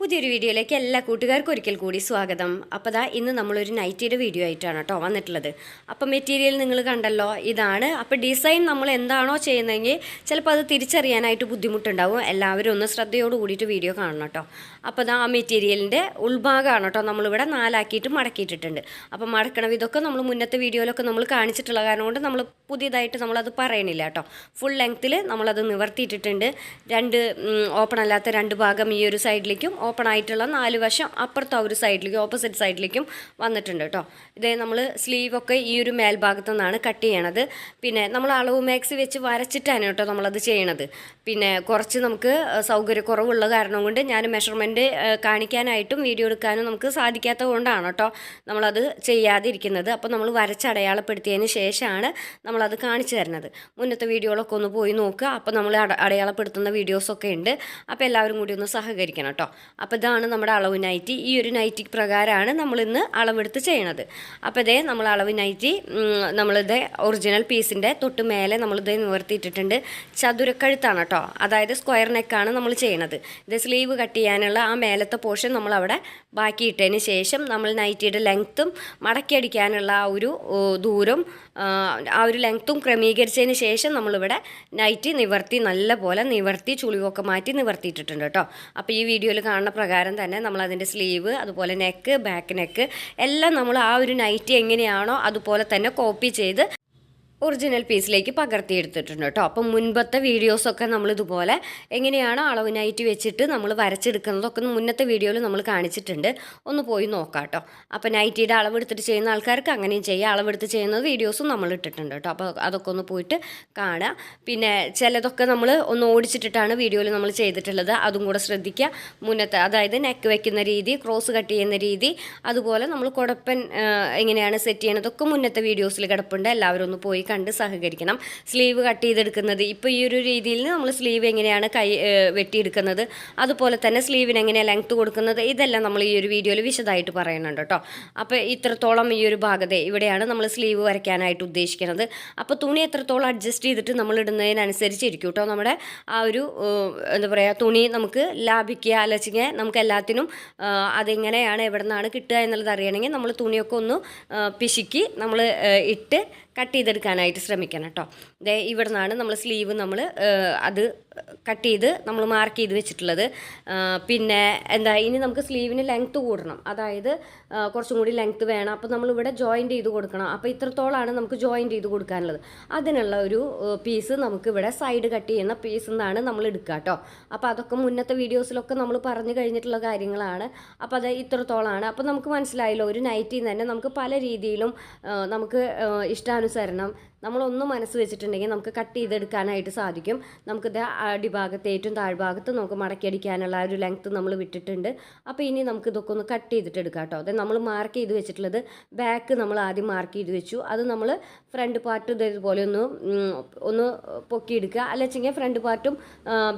പുതിയൊരു വീഡിയോയിലേക്ക് എല്ലാ കൂട്ടുകാർക്കും ഒരിക്കൽ കൂടി സ്വാഗതം. അപ്പോൾ ദാ ഇന്ന് നമ്മളൊരു നൈറ്റിയുടെ വീഡിയോ ആയിട്ടാണ് കേട്ടോ വന്നിട്ടുള്ളത്. അപ്പം മെറ്റീരിയൽ നിങ്ങൾ കണ്ടല്ലോ ഇതാണ്. അപ്പോൾ ഡിസൈൻ നമ്മൾ എന്താണോ ചെയ്യുന്നതെങ്കിൽ ചിലപ്പോൾ അത് തിരിച്ചറിയാനായിട്ട് ബുദ്ധിമുട്ടുണ്ടാവും. എല്ലാവരും ഒന്ന് ശ്രദ്ധയോട് കൂടിയിട്ട് വീഡിയോ കാണണം കേട്ടോ. അപ്പോൾ ദാ ആ മെറ്റീരിയലിന്റെ ഉൾഭാഗമാണ് കേട്ടോ നമ്മളിവിടെ നാലാക്കിയിട്ട് മടക്കിയിട്ടിട്ടുണ്ട്. അപ്പോൾ മടക്കണം ഇതൊക്കെ നമ്മൾ മുന്നത്തെ വീഡിയോയിലൊക്കെ നമ്മൾ കാണിച്ചിട്ടുള്ള കാരണം കൊണ്ട് നമ്മൾ പുതിയതായിട്ട് നമ്മളത് പറയണില്ല കേട്ടോ. ഫുൾ ലെങ്ത്തിൽ നമ്മളത് നിവർത്തിയിട്ടിട്ടുണ്ട്. രണ്ട് ഓപ്പൺ അല്ലാത്ത രണ്ട് ഭാഗം ഈ ഒരു സൈഡിലേക്കും ഓപ്പൺ ആയിട്ടുള്ള നാല് വശം അപ്പുറത്തെ ഒരു സൈഡിലേക്കും ഓപ്പോസിറ്റ് സൈഡിലേക്കും വന്നിട്ടുണ്ട് കേട്ടോ ഇതേ നമ്മൾ സ്ലീവൊക്കെ ഈ ഒരു മേൽഭാഗത്തു നിന്നാണ് കട്ട് ചെയ്യണത്. പിന്നെ നമ്മൾ അളവ് മാക്സി വെച്ച് വരച്ചിട്ടാണ് കേട്ടോ നമ്മളത് ചെയ്യണത്. പിന്നെ കുറച്ച് നമുക്ക് സൗകര്യക്കുറവുള്ള കാരണം കൊണ്ട് ഞാൻ മെഷർമെന്റ് കാണിക്കാനായിട്ടും വീഡിയോ എടുക്കാനും നമുക്ക് സാധിക്കാത്തത് കൊണ്ടാണ് കേട്ടോ നമ്മളത് ചെയ്യാതിരിക്കുന്നത്. അപ്പോൾ നമ്മൾ വരച്ച് അടയാളപ്പെടുത്തിയതിന് ശേഷമാണ് നമ്മളത് കാണിച്ചു തരുന്നത്. മുന്നത്തെ വീഡിയോകളൊക്കെ ഒന്ന് പോയി നോക്കുക. അപ്പോൾ നമ്മൾ അട- അടയാളപ്പെടുത്തുന്ന വീഡിയോസൊക്കെ ഉണ്ട്. അപ്പോൾ എല്ലാവരും കൂടി ഒന്ന് സഹകരിക്കണം കേട്ടോ അപ്പോൾ ഇതാണ് നമ്മുടെ അളവ് നൈറ്റി. ഈ ഒരു നൈറ്റി പ്രകാരമാണ് നമ്മളിന്ന് അളവെടുത്ത് ചെയ്യണത്. അപ്പോൾ ഇതേ നമ്മൾ അളവ് നൈറ്റി നമ്മളിത് ഒറിജിനൽ പീസിന്റെ തൊട്ട് മേലെ നമ്മളിത് നിവർത്തിയിട്ടിട്ടുണ്ട്. ചതുരക്കഴുത്താണ് കേട്ടോ അതായത് സ്ക്വയർ നെക്കാണ് നമ്മൾ ചെയ്യണത്. ഇത് സ്ലീവ് കട്ട് ചെയ്യാനുള്ള ആ മേലത്തെ പോർഷൻ നമ്മളവിടെ ബാക്കിയിട്ടതിന് ശേഷം നമ്മൾ നൈറ്റിയുടെ ലെങ്ത്തും മടക്കി അടിക്കാനുള്ള ആ ഒരു ദൂരം ആ, ഒരു ലെങ്ത്തും ക്രമീകരിച്ചതിന് ശേഷം നമ്മളിവിടെ നൈറ്റി നിവർത്തി നല്ല പോലെ നിവർത്തി ചുളിവൊക്കെ മാറ്റി നിവർത്തിയിട്ടിട്ടുണ്ട് കേട്ടോ. അപ്പോൾ ഈ വീഡിയോയിൽ കാണുന്ന പ്രകാരം തന്നെ നമ്മൾ അതിന്റെ സ്ലീവ് അതുപോലെ നെക്ക് ബാക്ക് നെക്ക് എല്ലാം നമ്മൾ ആ ഒരു നൈറ്റി എങ്ങനെയാണോ അതുപോലെ തന്നെ കോപ്പി ചെയ്ത് ഒറിജിനൽ പീസിലേക്ക് പകർത്തിയെടുത്തിട്ടുണ്ട് കേട്ടോ. അപ്പം മുൻപത്തെ വീഡിയോസൊക്കെ നമ്മൾ ഇതുപോലെ എങ്ങനെയാണ് അളവ് നൈറ്റ് വെച്ചിട്ട് നമ്മൾ വരച്ചെടുക്കുന്നതൊക്കെ മുന്നത്തെ വീഡിയോയിൽ നമ്മൾ കാണിച്ചിട്ടുണ്ട്. ഒന്ന് പോയി നോക്കാം കേട്ടോ. അപ്പം നൈറ്റിയുടെ അളവെടുത്തിട്ട് ചെയ്യുന്ന ആൾക്കാർക്ക് അങ്ങനെയും ചെയ്യാം. അളവെടുത്ത് ചെയ്യുന്ന വീഡിയോസും നമ്മൾ ഇട്ടിട്ടുണ്ട് കേട്ടോ. അപ്പോൾ അതൊക്കെ ഒന്ന് പോയിട്ട് കാണുക പിന്നെ ചിലതൊക്കെ നമ്മൾ ഒന്ന് ഓടിച്ചിട്ടിട്ടാണ് വീഡിയോയിൽ നമ്മൾ ചെയ്തിട്ടുള്ളത്. അതും കൂടെ ശ്രദ്ധിക്കുക. മുന്നത്തെ അതായത് നെക്ക് വെക്കുന്ന രീതി ക്രോസ് കട്ട് ചെയ്യുന്ന രീതി അതുപോലെ നമ്മൾ കുടപ്പൻ എങ്ങനെയാണ് സെറ്റ് ചെയ്യണതൊക്കെ മുന്നത്തെ വീഡിയോസിൽ കിടപ്പുണ്ട്. എല്ലാവരും ഒന്ന് പോയി കണ്ട് സഹകരിക്കണം. സ്ലീവ് കട്ട് ചെയ്തെടുക്കുന്നത് ഇപ്പോൾ ഈ ഒരു രീതിയിൽ നമ്മൾ സ്ലീവ് എങ്ങനെയാണ് കൈ വെട്ടിയെടുക്കുന്നത് അതുപോലെ തന്നെ സ്ലീവിന് എങ്ങനെയാണ് ലെങ്ത്ത് കൊടുക്കുന്നത് ഇതെല്ലാം നമ്മൾ ഈ ഒരു വീഡിയോയിൽ വിശദമായിട്ട് പറയുന്നുണ്ട് കേട്ടോ. അപ്പോൾ ഇത്രത്തോളം ഈ ഒരു ഭാഗത്തെ ഇവിടെയാണ് നമ്മൾ സ്ലീവ് വരയ്ക്കാനായിട്ട് ഉദ്ദേശിക്കുന്നത്. അപ്പോൾ തുണി എത്രത്തോളം അഡ്ജസ്റ്റ് ചെയ്തിട്ട് നമ്മൾ ഇടുന്നതിനനുസരിച്ചിരിക്കും കേട്ടോ. നമ്മുടെ ആ ഒരു എന്താ പറയുക തുണി നമുക്ക് ലാഭിക്കുക അല്ലെങ്കിൽ നമുക്ക് എല്ലാത്തിനും അതെങ്ങനെയാണ് എവിടെ നിന്നാണ് കിട്ടുക എന്നുള്ളത് അറിയണമെങ്കിൽ നമ്മൾ തുണിയൊക്കെ ഒന്ന് പിശുക്കി നമ്മൾ ഇട്ട് കട്ട് ചെയ്തെടുക്കാനായിട്ട് ശ്രമിക്കണം കേട്ടോ. ഇവിടെ നിന്നാണ് നമ്മൾ സ്ലീവ് നമ്മൾ അത് കട്ട് ചെയ്ത് നമ്മൾ മാർക്ക് ചെയ്ത് വെച്ചിട്ടുള്ളത്. പിന്നെ എന്താ ഇനി നമുക്ക് സ്ലീവിന് ലെങ്ത്ത് കൂടണം. അതായത് കുറച്ചും കൂടി ലെങ്ത്ത് വേണം. അപ്പോൾ നമ്മളിവിടെ ജോയിന്റ് ചെയ്ത് കൊടുക്കണം. അപ്പോൾ ഇത്രത്തോളമാണ് നമുക്ക് ജോയിന്റ് ചെയ്ത് കൊടുക്കാനുള്ളത്. അതിനുള്ള ഒരു പീസ് നമുക്ക് ഇവിടെ സൈഡ് കട്ട് ചെയ്യുന്ന പീസ് എന്നാണ് നമ്മൾ എടുക്കുക കേട്ടോ അപ്പോൾ അതൊക്കെ മുന്നത്തെ വീഡിയോസിലൊക്കെ നമ്മൾ പറഞ്ഞു കഴിഞ്ഞിട്ടുള്ള കാര്യങ്ങളാണ്. അപ്പോൾ അത് ഇത്രത്തോളമാണ് അപ്പോൾ നമുക്ക് മനസ്സിലായല്ലോ ഒരു നൈറ്റിൽ നിന്ന് തന്നെ നമുക്ക് പല രീതിയിലും നമുക്ക് ഇഷ്ടാനുസരണം നമ്മളൊന്ന് മനസ്സ് വെച്ചിട്ടുണ്ടെങ്കിൽ നമുക്ക് കട്ട് ചെയ്തെടുക്കാനായിട്ട് സാധിക്കും. നമുക്കിത് അടിഭാഗത്ത് ഏറ്റവും താഴ്ഭാഗത്ത് നമുക്ക് മടക്കിയടിക്കാനുള്ള ആ ഒരു ലെങ്ത്ത് നമ്മൾ വിട്ടിട്ടുണ്ട്. അപ്പോൾ ഇനി നമുക്ക് ഇതൊക്കെ ഒന്ന് കട്ട് ചെയ്തിട്ട് എടുക്കാം കേട്ടോ. അത് നമ്മൾ മാർക്ക് ചെയ്ത് വെച്ചിട്ടുള്ളത് ബാക്ക് നമ്മൾ ആദ്യം മാർക്ക് ചെയ്ത് വെച്ചു. അത് നമ്മൾ ഫ്രണ്ട് പാർട്ട് ഇതേപോലെ ഒന്ന് ഒന്ന് പൊക്കിയെടുക്കുക. അല്ലെങ്കിൽ ഫ്രണ്ട് പാർട്ടും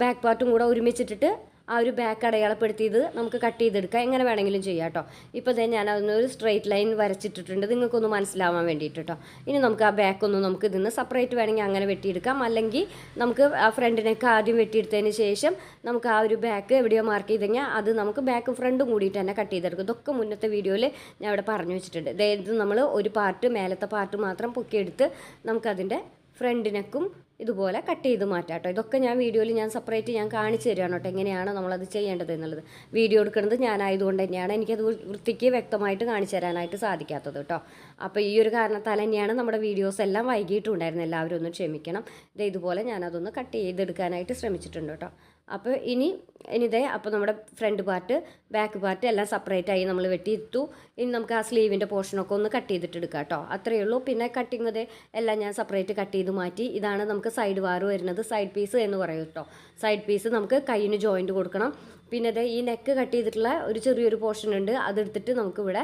ബാക്ക് പാർട്ടും കൂടെ ഒരുമിച്ചിട്ടിട്ട് ആ ഒരു ബാക്ക് അടയാളപ്പെടുത്തിയത് നമുക്ക് കട്ട് ചെയ്തെടുക്കാം. എങ്ങനെ വേണമെങ്കിലും ചെയ്യാം കേട്ടോ. ഇപ്പോൾ തന്നെ ഞാൻ അതിനൊരു സ്ട്രെയിറ്റ് ലൈൻ വരച്ചിട്ടിട്ടുണ്ട്. നിങ്ങൾക്കൊന്ന് മനസ്സിലാവാൻ വേണ്ടിയിട്ട് കേട്ടോ. ഇനി നമുക്ക് ആ ബാക്ക് ഒന്ന് നമുക്ക് ഇതിന്ന് സെപ്പറേറ്റ് വേണമെങ്കിൽ അങ്ങനെ വെട്ടിയെടുക്കാം. അല്ലെങ്കിൽ നമുക്ക് ആ ഫ്രണ്ടിനൊക്കെ ആദ്യം വെട്ടിയെടുത്തതിന് ശേഷം നമുക്ക് ആ ഒരു ബാക്ക് എവിടെയോ മാർക്ക് ചെയ്ത് കഴിഞ്ഞാൽ അത് നമുക്ക് ബാക്ക് ഫ്രണ്ടും കൂടിയിട്ട് തന്നെ കട്ട് ചെയ്തെടുക്കും. ഇതൊക്കെ മുന്നത്തെ വീഡിയോയിൽ ഞാൻ ഇവിടെ പറഞ്ഞു വെച്ചിട്ടുണ്ട്. അതായത് നമ്മൾ ഒരു പാർട്ട് മേലത്തെ പാർട്ട് മാത്രം പൊക്കിയെടുത്ത് നമുക്കതിന്റെ ഫ്രണ്ടിനക്കും ഇതുപോലെ കട്ട് ചെയ്ത് മാറ്റാം കേട്ടോ. ഇതൊക്കെ ഞാൻ വീഡിയോയിൽ ഞാൻ സെപ്പറേറ്റ് ഞാൻ കാണിച്ചു തരാണ് കേട്ടോ. എങ്ങനെയാണ് നമ്മളത് ചെയ്യേണ്ടത് എന്നുള്ളത്. വീഡിയോ എടുക്കുന്നത് ഞാനായതുകൊണ്ട് തന്നെയാണ്. എനിക്കത് വൃത്തിക്ക് വ്യക്തമായിട്ട് കാണിച്ചു തരാനായിട്ട് സാധിക്കാത്തത് കേട്ടോ. അപ്പോൾ ഈ ഒരു കാരണത്താൽ തന്നെയാണ് നമ്മുടെ വീഡിയോസ് എല്ലാം വൈകിട്ടുണ്ടായിരുന്നു എല്ലാവരും ഒന്ന് ക്ഷമിക്കണം. ഇതേ ഇതുപോലെ ഞാനതൊന്ന് കട്ട് ചെയ്തെടുക്കാനായിട്ട് ശ്രമിച്ചിട്ടുണ്ട് കേട്ടോ. അപ്പോൾ ഇനി ഇനിതേ അപ്പോൾ നമ്മുടെ ഫ്രണ്ട് പാർട്ട് ബാക്ക് പാർട്ട് എല്ലാം സെപ്പറേറ്റ് ആയി നമ്മൾ വെട്ടിയിട്ടു. ഇനി നമുക്ക് ആ സ്ലീവിന്റെ പോർഷനൊക്കെ ഒന്ന് കട്ട് ചെയ്തിട്ട് എടുക്കാം കേട്ടോ അത്രയേ ഉള്ളൂ. പിന്നെ കട്ടിങ് ദേ എല്ലാം ഞാൻ സെപ്പറേറ്റ് കട്ട് ചെയ്ത് മാറ്റി. ഇതാണ് നമുക്ക് സൈഡ് വാർ വരുന്നത്. സൈഡ് പീസ് എന്ന് പറയും കേട്ടോ സൈഡ് പീസ് നമുക്ക് കയ്യിന് ജോയിന്റ് കൊടുക്കണം. പിന്നെ ദേ ഈ നെക്ക് കട്ട് ചെയ്തിട്ടുള്ള ഒരു ചെറിയൊരു പോർഷൻ ഉണ്ട്. അതെടുത്തിട്ട് നമുക്കിവിടെ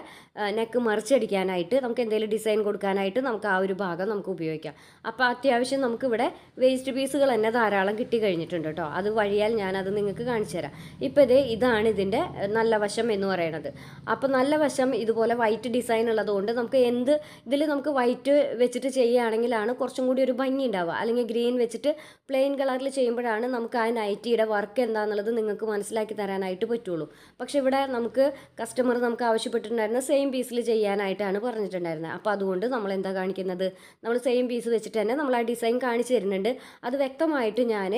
നെക്ക് മറിച്ചടിക്കാനായിട്ട് നമുക്ക് എന്തെങ്കിലും ഡിസൈൻ കൊടുക്കാനായിട്ട് നമുക്ക് ആ ഒരു ഭാഗം നമുക്ക് ഉപയോഗിക്കാം. അപ്പോൾ അത്യാവശ്യം നമുക്കിവിടെ വേസ്റ്റ് പീസുകൾ തന്നെ ധാരാളം കിട്ടി കഴിഞ്ഞിട്ടുണ്ട് കേട്ടോ. അത് വഴിയാൽ ഞാനത് നിങ്ങൾക്ക് കാണിച്ചു തരാം. ഇപ്പോൾ ഇത് ഇതാണ് ഇതിന്റെ നല്ല വശം എന്ന് പറയുന്നത് അപ്പോൾ നല്ല വശം ഇതുപോലെ വൈറ്റ് ഡിസൈൻ ഉള്ളതുകൊണ്ട് നമുക്ക് എന്ത് ഇതിൽ നമുക്ക് വൈറ്റ് വെച്ചിട്ട് ചെയ്യുകയാണെങ്കിലാണ് കുറച്ചും കൂടി ഒരു ഭംഗി ഉണ്ടാവുക. അല്ലെങ്കിൽ ഗ്രീൻ വെച്ചിട്ട് പ്ലെയിൻ കളറിൽ ചെയ്യുമ്പോഴാണ് നമുക്ക് ആ നൈറ്റിയുടെ വർക്ക് എന്താണെന്നുള്ളത് നിങ്ങൾക്ക് മനസ്സിലാക്കി തരാനായിട്ട് പറ്റുള്ളൂ. പക്ഷേ ഇവിടെ നമുക്ക് കസ്റ്റമർ നമുക്ക് ആവശ്യപ്പെട്ടിട്ടുണ്ടായിരുന്ന സെയിം പീസിൽ ചെയ്യാനായിട്ടാണ് പറഞ്ഞിട്ടുണ്ടായിരുന്നത്. അപ്പോൾ അതുകൊണ്ട് നമ്മൾ എന്താ കാണിക്കുന്നത്? നമ്മൾ സെയിം പീസ് വെച്ചിട്ട് തന്നെ നമ്മൾ ആ ഡിസൈൻ കാണിച്ചു തരുന്നുണ്ട്. അത് വ്യക്തമായിട്ട് ഞാൻ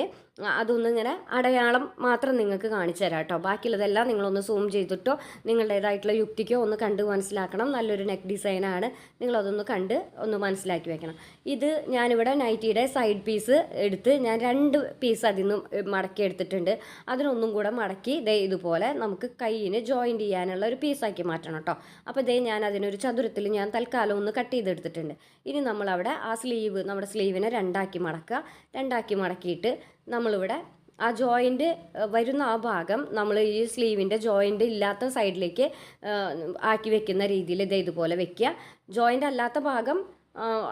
അതൊന്നിങ്ങനെ അടയാളം മാത്രം നിങ്ങൾക്ക് കാണിച്ചു തരാം കേട്ടോ. ബാക്കിയുള്ളതെല്ലാം നിങ്ങളൊന്ന് സൂം ചെയ്തിട്ടോ നിങ്ങളുടേതായിട്ടുള്ള യുക്തിക്കോ ഒന്ന് കണ്ട് മനസ്സിലാക്കണം. നല്ലൊരു നെക്ക് ഡിസൈനാണ് നിങ്ങളതൊന്ന് കണ്ട് ഒന്ന് മനസ്സിലാക്കി വെക്കണം. ഇത് ഞാനിവിടെ നൈറ്റിയുടെ സൈഡ് പീസ് എടുത്ത് ഞാൻ രണ്ട് പീസ് അതിൽ നിന്ന് മടക്കി എടുത്തിട്ടുണ്ട്. അതിനൊന്നും കൂടെ മടക്കി ദേ ഇതുപോലെ നമുക്ക് കയ്യിന് ജോയിന്റ് ചെയ്യാനുള്ള ഒരു പീസാക്കി മാറ്റണം കേട്ടോ. അപ്പോൾ ദേ ഞാൻ അതിനൊരു ചതുരത്തിൽ ഞാൻ തൽക്കാലം ഒന്ന് കട്ട് ചെയ്തെടുത്തിട്ടുണ്ട്. ഇനി നമ്മളവിടെ ആ സ്ലീവ് നമ്മുടെ സ്ലീവിനെ രണ്ടാക്കി മടക്കുക. രണ്ടാക്കി മടക്കിയിട്ട് നമ്മളിവിടെ ആ ജോയിന്റ് വരുന്ന ആ ഭാഗം നമ്മൾ ഈ സ്ലീവിന്റെ ജോയിന്റ് ഇല്ലാത്ത സൈഡിലേക്ക് ആക്കി വെക്കുന്ന രീതിയിൽ ഇത് ഇതുപോലെ വെക്കുക. ജോയിന്റ് അല്ലാത്ത ഭാഗം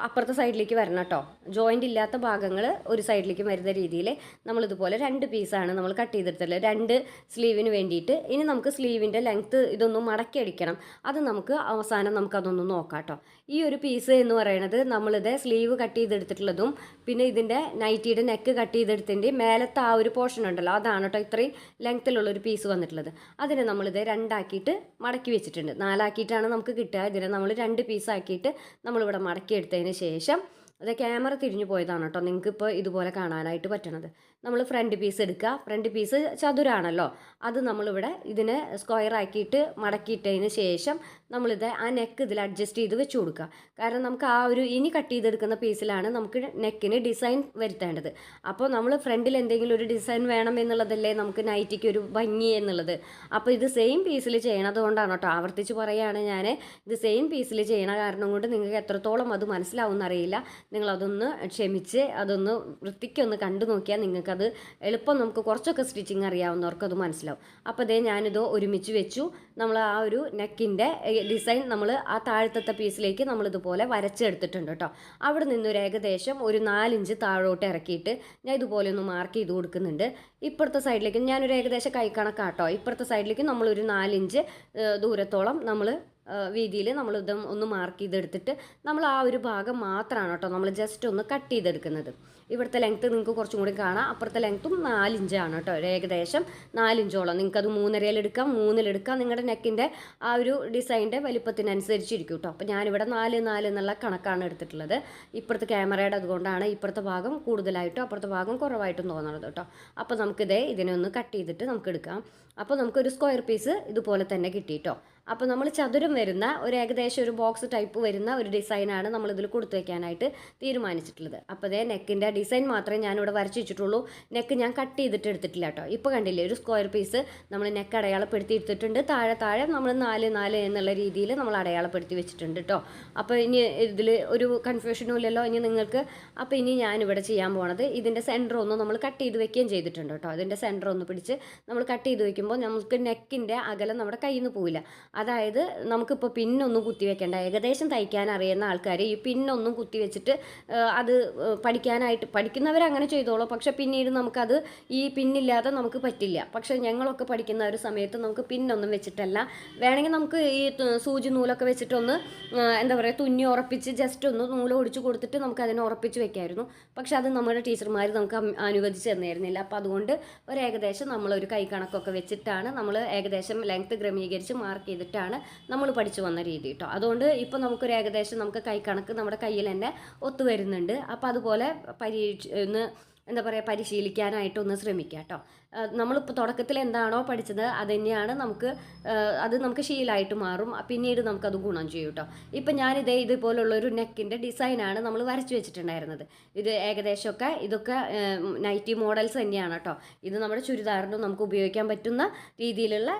അപ്പുറത്തെ സൈഡിലേക്ക് വരണം കേട്ടോ. ജോയിന്റ് ഇല്ലാത്ത ഭാഗങ്ങൾ ഒരു സൈഡിലേക്ക് വരുന്ന രീതിയിൽ നമ്മളിതുപോലെ രണ്ട് പീസാണ് നമ്മൾ കട്ട് ചെയ്തെടുത്തുള്ളത് രണ്ട് സ്ലീവിന് വേണ്ടിയിട്ട് ഇനി നമുക്ക് സ്ലീവിന്റെ ലെങ്ത്ത് ഇതൊന്നും മടക്കി അടിക്കണം. അത് നമുക്ക് അവസാനം നമുക്കതൊന്ന് നോക്കാം കേട്ടോ ഈ ഒരു പീസ് എന്ന് പറയുന്നത് നമ്മളിത് സ്ലീവ് കട്ട് ചെയ്തെടുത്തിട്ടുള്ളതും പിന്നെ ഇതിന്റെ നൈറ്റിയുടെ നെക്ക് കട്ട് ചെയ്തെടുത്തതിന്റെ മേലത്തെ ആ ഒരു പോർഷൻ ഉണ്ടല്ലോ അതാണ് കേട്ടോ ഇത്രയും ലെങ്ത്തിലുള്ള ഒരു പീസ് വന്നിട്ടുള്ളത്. അതിനെ നമ്മളിത് രണ്ടാക്കിയിട്ട് മടക്കി വെച്ചിട്ടുണ്ട്. നാലാക്കിയിട്ടാണ് നമുക്ക് കിട്ടുക. ഇതിനെ നമ്മൾ രണ്ട് പീസാക്കിയിട്ട് നമ്മളിവിടെ മടക്കി എടുത്തതിന് ശേഷം അത് ക്യാമറ തിരിഞ്ഞു പോയതാണ് കേട്ടോ. നിങ്ങൾക്കിപ്പോൾ ഇതുപോലെ കാണാനായിട്ട് പറ്റണത്. നമ്മൾ ഫ്രണ്ട് പീസ് എടുക്കുക. ഫ്രണ്ട് പീസ് ചതുരാണല്ലോ. അത് നമ്മളിവിടെ ഇതിനെ സ്ക്വയർ ആക്കിയിട്ട് മടക്കിയിട്ടതിന് ശേഷം നമ്മളിത് ആ നെക്ക് ഇതിൽ അഡ്ജസ്റ്റ് ചെയ്ത് വെച്ച് കൊടുക്കുക. കാരണം നമുക്ക് ആ ഒരു ഇനി കട്ട് ചെയ്തെടുക്കുന്ന പീസിലാണ് നമുക്ക് നെക്കിന് ഡിസൈൻ വരുത്തേണ്ടത്. അപ്പോൾ നമ്മൾ ഫ്രണ്ടിൽ എന്തെങ്കിലും ഒരു ഡിസൈൻ വേണം എന്നുള്ളതല്ലേ നമുക്ക് നൈറ്റിക്ക് ഒരു ഭംഗി എന്നുള്ളത്. അപ്പോൾ ഇത് സെയിം പീസിൽ ചെയ്യണത് കൊണ്ടാണ് കേട്ടോ ആവർത്തിച്ച് പറയുകയാണ് ഞാൻ ഇത് സെയിം പീസിൽ ചെയ്യണ കാരണം കൊണ്ട് നിങ്ങൾക്ക് എത്രത്തോളം അത് മനസ്സിലാവും എന്നറിയില്ല നിങ്ങളതൊന്ന് ക്ഷമിച്ച് അതൊന്ന് വൃത്തിക്കൊന്ന് കണ്ടു നോക്കിയാൽ നിങ്ങൾക്കത് എളുപ്പം നമുക്ക് കുറച്ചൊക്കെ സ്റ്റിച്ചിങ് അറിയാവുന്നവർക്ക് അത് മനസ്സിലാവും. അപ്പോൾ അതേ ഞാനിത് ഒരുമിച്ച് വെച്ചു. നമ്മൾ ആ ഒരു നെക്കിന്റെ ഡിസൈൻ നമ്മൾ ആ താഴത്തെ പീസിലേക്ക് നമ്മളിതുപോലെ വരച്ചെടുത്തിട്ടുണ്ട് കേട്ടോ. അവിടെ നിന്നൊരു ഏകദേശം ഒരു നാലിഞ്ച് താഴോട്ട് ഇറക്കിയിട്ട് ഞാൻ ഇതുപോലെ ഒന്ന് മാർക്ക് ചെയ്ത് കൊടുക്കുന്നുണ്ട്. ഇപ്പുറത്തെ സൈഡിലേക്ക് ഞാനൊരു ഏകദേശം കൈ കണക്കാട്ടോ. ഇപ്പുറത്തെ സൈഡിലേക്ക് നമ്മളൊരു നാലിഞ്ച് ദൂരത്തോളം നമ്മൾ വീതിയിൽ നമ്മൾ ഇത് ഒന്ന് മാർക്ക് ചെയ്തെടുത്തിട്ട് നമ്മൾ ആ ഒരു ഭാഗം മാത്രമാണ് കേട്ടോ നമ്മൾ ജസ്റ്റ് ഒന്ന് കട്ട് ചെയ്തെടുക്കുന്നത്. ഇവിടുത്തെ ലെങ്ത്ത് നിങ്ങൾക്ക് കുറച്ചും കൂടി കാണാം. അപ്പുറത്തെ ലെങ്ത്തും നാലിഞ്ചാണ് കേട്ടോ. ഏകദേശം നാലിഞ്ചോളം. നിങ്ങൾക്കത് മൂന്നരയിലെടുക്കാം മൂന്നിലെടുക്കാം നിങ്ങളുടെ നെക്കിന്റെ ആ ഒരു ഡിസൈന്റെ വലിപ്പത്തിനനുസരിച്ചിരിക്കും കേട്ടോ. അപ്പോൾ ഞാനിവിടെ നാല് നാല് എന്നുള്ള കണക്കാണ് എടുത്തിട്ടുള്ളത്. ഇപ്പുറത്തെ ക്യാമറയുടെ അതുകൊണ്ടാണ് ഇപ്പുറത്തെ ഭാഗം കൂടുതലായിട്ടും അപ്പുറത്തെ ഭാഗം കുറവായിട്ടും തോന്നുന്നത് കേട്ടോ. അപ്പോൾ നമുക്കിതേ ഇതിനെ ഒന്ന് കട്ട് ചെയ്തിട്ട് നമുക്ക് എടുക്കാം. അപ്പോൾ നമുക്കൊരു സ്ക്വയർ പീസ് ഇതുപോലെ തന്നെ കിട്ടിയിട്ടോ അപ്പോൾ നമ്മൾ ചതുരം വരുന്ന ഒരു ഏകദേശം ഒരു ബോക്സ് ടൈപ്പ് വരുന്ന ഒരു ഡിസൈനാണ് നമ്മൾ കൊടുത്തു വയ്ക്കാനായിട്ട് തീരുമാനിച്ചിട്ടുള്ളത്. അപ്പോൾ അതേ നെക്കിന്റെ ഡിസൈൻ മാത്രമേ ഞാനിവിടെ വരച്ച് വെച്ചിട്ടുള്ളൂ. നെക്ക് ഞാൻ കട്ട് ചെയ്തിട്ട് എടുത്തിട്ടില്ല കേട്ടോ ഇപ്പോൾ കണ്ടില്ലേ ഒരു സ്ക്വയർ പീസ് നമ്മൾ നെക്ക് അടയാളപ്പെടുത്തി എടുത്തിട്ടുണ്ട്. താഴെ താഴെ നമ്മൾ നാല് നാല് എന്നുള്ള രീതിയിൽ നമ്മൾ അടയാളപ്പെടുത്തി വെച്ചിട്ടുണ്ട് കേട്ടോ അപ്പോൾ ഇനി ഇതിൽ ഒരു കൺഫ്യൂഷനും ഇല്ലല്ലോ. ഇനി നിങ്ങൾക്ക് അപ്പോൾ ഇനി ഞാനിവിടെ ചെയ്യാൻ പോണത് ഇതിന്റെ സെന്റർ നമ്മൾ കട്ട് ചെയ്ത് വെക്കുകയും ചെയ്തിട്ടുണ്ട് കേട്ടോ അതിന്റെ സെന്റർ ഒന്ന് പിടിച്ച് നമ്മൾ കട്ട് ചെയ്ത് വെക്കുമ്പോൾ നമുക്ക് നെക്കിന്റെ അകലം നമ്മുടെ കയ്യിൽ നിന്ന് പോവില്ല. അതായത് നമുക്കിപ്പോൾ പിന്നൊന്നും കുത്തി വെക്കേണ്ട. ഏകദേശം തയ്ക്കാൻ അറിയുന്ന ആൾക്കാർ ഈ പിന്നൊന്നും കുത്തി വെച്ചിട്ട് അത് പഠിക്കാനായിട്ട് പഠിക്കുന്നവർ അങ്ങനെ ചെയ്തോളൂ. പക്ഷെ പിന്നീട് നമുക്കത് ഈ പിന്നില്ലാതെ നമുക്ക് പറ്റില്ല. പക്ഷെ ഞങ്ങളൊക്കെ പഠിക്കുന്ന ഒരു സമയത്ത് നമുക്ക് പിന്നൊന്നും വെച്ചിട്ടല്ല. വേണമെങ്കിൽ നമുക്ക് ഈ സൂചി നൂലൊക്കെ വെച്ചിട്ടൊന്ന് എന്താ പറയുക തുന്നി ഉറപ്പിച്ച് ജസ്റ്റ് ഒന്ന് നൂൽ ഒടിച്ചു കൊടുത്തിട്ട് നമുക്ക് അതിനെ ഉറപ്പിച്ച് വെക്കായിരുന്നു. പക്ഷെ അത് നമ്മുടെ ടീച്ചർമാർ നമുക്ക് അനുവദിച്ച് തന്നിരുന്നില്ല അപ്പോൾ അതുകൊണ്ട് ഒരു ഏകദേശം നമ്മളൊരു കൈ കണക്കൊക്കെ വെച്ചിട്ടാണ് നമ്മൾ ഏകദേശം ലെങ്ത് ക്രമീകരിച്ച് മാർക്ക് ചെയ്തിട്ടാണ് നമ്മൾ പഠിച്ചു വന്ന രീതി കേട്ടോ അതുകൊണ്ട് ഇപ്പോൾ നമുക്കൊരു ഏകദേശം നമുക്ക് കൈ കണക്ക് നമ്മുടെ കയ്യിൽ തന്നെ ഒത്തു വരുന്നുണ്ട്. അപ്പോൾ അതുപോലെ പരീക്ഷ ഒന്ന് എന്താ പറയുക പരിശീലിക്കാനായിട്ട് ഒന്ന് ശ്രമിക്കുക കേട്ടോ നമ്മളിപ്പോൾ തുടക്കത്തിൽ എന്താണോ പഠിച്ചത് അത് തന്നെയാണ് നമുക്ക് അത് നമുക്ക് ശീലമായിട്ട് മാറും. പിന്നീട് നമുക്കത് ഗുണം ചെയ്യും കേട്ടോ ഇപ്പം ഞാനിതേ ഇതുപോലുള്ള ഒരു നെക്കിന്റെ ഡിസൈനാണ് നമ്മൾ വരച്ചു വെച്ചിട്ടുണ്ടായിരുന്നത്. ഇത് ഏകദേശമൊക്കെ ഇതൊക്കെ നൈറ്റി മോഡൽസ് തന്നെയാണ് കേട്ടോ ഇത് നമ്മുടെ ചുരിദാറിനും നമുക്ക് ഉപയോഗിക്കാൻ പറ്റുന്ന രീതിയിലുള്ള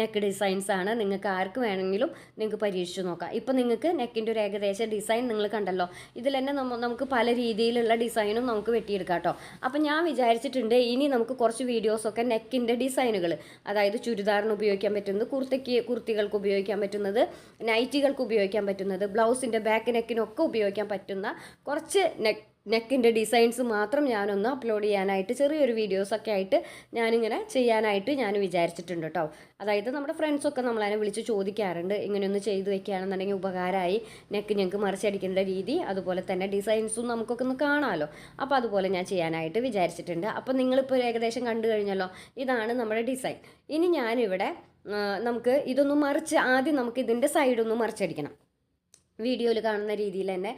നെക്ക് ഡിസൈൻസ് ആണ് നിങ്ങൾക്ക് ആർക്ക് വേണമെങ്കിലും നിങ്ങൾക്ക് പരീക്ഷിച്ച് നോക്കാം. ഇപ്പം നിങ്ങൾക്ക് നെക്കിന്റെ ഒരു ഏകദേശ ഡിസൈൻ നിങ്ങൾ കണ്ടല്ലോ. ഇതിൽ തന്നെ നമുക്ക് പല രീതിയിലുള്ള ഡിസൈനും നമുക്ക് വെട്ടിയെടുക്കാം കേട്ടോ അപ്പം ഞാൻ വിചാരിച്ചിട്ടുണ്ട് ഇനി നമുക്ക് കുറച്ച് വീഡിയോസൊക്കെ നെക്കിന്റെ ഡിസൈനുകൾ അതായത് ചുരിദാറിന് ഉപയോഗിക്കാൻ പറ്റുന്നത് കുർത്തയ്ക്ക് കുർത്തികൾക്ക് ഉപയോഗിക്കാൻ പറ്റുന്നത് നൈറ്റികൾക്ക് ഉപയോഗിക്കാൻ പറ്റുന്നത് ബ്ലൗസിന്റെ ബാക്ക് നെക്കിനൊക്കെ ഉപയോഗിക്കാൻ പറ്റുന്ന കുറച്ച് നെക്ക് നെക്കിന്റെ ഡിസൈൻസ് മാത്രം ഞാനൊന്ന് അപ്ലോഡ് ചെയ്യാനായിട്ട് ചെറിയൊരു വീഡിയോസൊക്കെ ആയിട്ട് ഞാനിങ്ങനെ ചെയ്യാനായിട്ട് ഞാൻ വിചാരിച്ചിട്ടുണ്ട് കേട്ടോ അതായത് നമ്മുടെ ഫ്രണ്ട്സൊക്കെ നമ്മളതിനെ വിളിച്ച് ചോദിക്കാറുണ്ട്. ഇങ്ങനെയൊന്ന് ചെയ്ത് വെക്കുകയാണെന്നുണ്ടെങ്കിൽ ഉപകാരമായി. നെക്ക് ഞങ്ങൾക്ക് മറിച്ചടിക്കേണ്ട രീതി അതുപോലെ തന്നെ ഡിസൈൻസും നമുക്കൊക്കെ ഒന്ന് കാണാമല്ലോ അപ്പോൾ അതുപോലെ ഞാൻ ചെയ്യാനായിട്ട് വിചാരിച്ചിട്ടുണ്ട്. അപ്പോൾ നിങ്ങളിപ്പോൾ ഏകദേശം കണ്ടു കഴിഞ്ഞല്ലോ ഇതാണ് നമ്മുടെ ഡിസൈൻ ഇനി ഞാനിവിടെ നമുക്ക് ഇതൊന്ന് മറിച്ച് ആദ്യം നമുക്ക് ഇതിന്റെ സൈഡൊന്ന് മറിച്ചടിക്കണം. വീഡിയോയിൽ കാണുന്ന രീതിയിൽ തന്നെ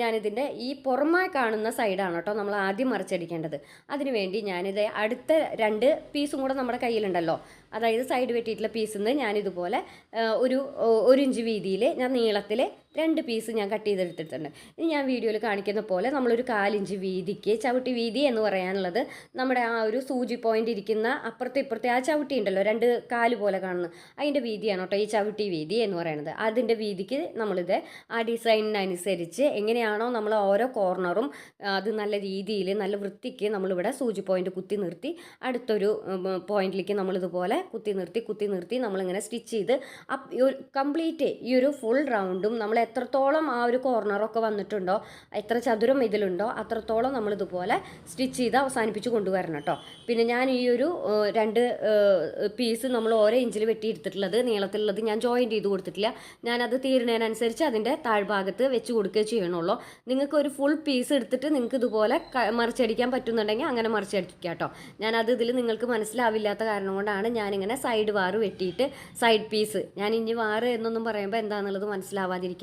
ഞാനിതിന്റെ ഈ പുറമായി കാണുന്ന സൈഡാണ് കേട്ടോ നമ്മൾ ആദ്യം മറിച്ചടിക്കേണ്ടത്. അതിനുവേണ്ടി ഞാനിത് അടുത്ത രണ്ട് പീസും കൂടെ നമ്മുടെ കയ്യിലുണ്ടല്ലോ. അതായത് സൈഡ് വെട്ടിയിട്ടുള്ള പീസിൽ നിന്ന് ഞാനിതുപോലെ ഒരു ഒരു ഇഞ്ച് വീതിയിൽ ഞാൻ നീളത്തിൽ രണ്ട് പീസ് ഞാൻ കട്ട് ചെയ്തെടുത്തിട്ടുണ്ട്. ഇനി ഞാൻ വീഡിയോയിൽ കാണിക്കുന്ന പോലെ നമ്മളൊരു കാലിഞ്ച് വീതിക്ക് ചവിട്ടി വീതി എന്ന് പറയാനുള്ളത് നമ്മുടെ ആ ഒരു സൂചി പോയിന്റ് ഇരിക്കുന്ന അപ്പുറത്തെ ഇപ്പുറത്തെ ആ ചവിട്ടി ഉണ്ടല്ലോ രണ്ട് കാൽ പോലെ കാണുന്നത് അതിന്റെ വീതിയാണ് കേട്ടോ ഈ ചവിട്ടി വീതി എന്ന് പറയുന്നത്. അതിന്റെ വീതിക്ക് നമ്മളിത് ആ ഡിസൈനിനനുസരിച്ച് എങ്ങനെയാണോ നമ്മൾ ഓരോ കോർണറും അത് നല്ല രീതിയിൽ നല്ല വൃത്തിക്ക് നമ്മളിവിടെ സൂചി പോയിന്റ് കുത്തി നിർത്തി അടുത്തൊരു പോയിന്റിലേക്ക് നമ്മളിതുപോലെ കുത്തി നിർത്തി കുത്തി നിർത്തി നമ്മളിങ്ങനെ സ്റ്റിച്ച് ചെയ്ത് കംപ്ലീറ്റ് ഈ ഒരു ഫുൾ റൗണ്ടും നമ്മൾ എത്രത്തോളം ആ ഒരു കോർണറൊക്കെ വന്നിട്ടുണ്ടോ എത്ര ചതുരം ഇതിലുണ്ടോ അത്രത്തോളം നമ്മൾ ഇതുപോലെ സ്റ്റിച്ച് ചെയ്ത് അവസാനിപ്പിച്ച് കൊണ്ടുവരണം കേട്ടോ പിന്നെ ഞാൻ ഈ ഒരു രണ്ട് പീസ് നമ്മൾ ഓരോ ഇഞ്ചിൽ വെട്ടിയെടുത്തിട്ടുള്ളത് നീളത്തിലുള്ളത് ഞാൻ ജോയിന്റ് ചെയ്ത് കൊടുത്തിട്ടില്ല. ഞാനത് തീരുന്നതിനനുസരിച്ച് അതിന്റെ താഴ്ഭാഗത്ത് വെച്ച് കൊടുക്കുക ചെയ്യണുള്ളൂ. നിങ്ങൾക്ക് ഒരു ഫുൾ പീസ് എടുത്തിട്ട് നിങ്ങൾക്ക് ഇതുപോലെ മറിച്ചടിക്കാൻ പറ്റുന്നുണ്ടെങ്കിൽ അങ്ങനെ മറിച്ചടിക്കുക കേട്ടോ ഞാനത് ഇതിൽ നിങ്ങൾക്ക് മനസ്സിലാവില്ലാത്ത കാരണം കൊണ്ടാണ് ഞാനിങ്ങനെ സൈഡ് വാറ് വെട്ടിയിട്ട് സൈഡ് പീസ് ഞാൻ ഇനി വാറ് എന്നൊന്നും പറയുമ്പോൾ എന്താണെന്നുള്ളത്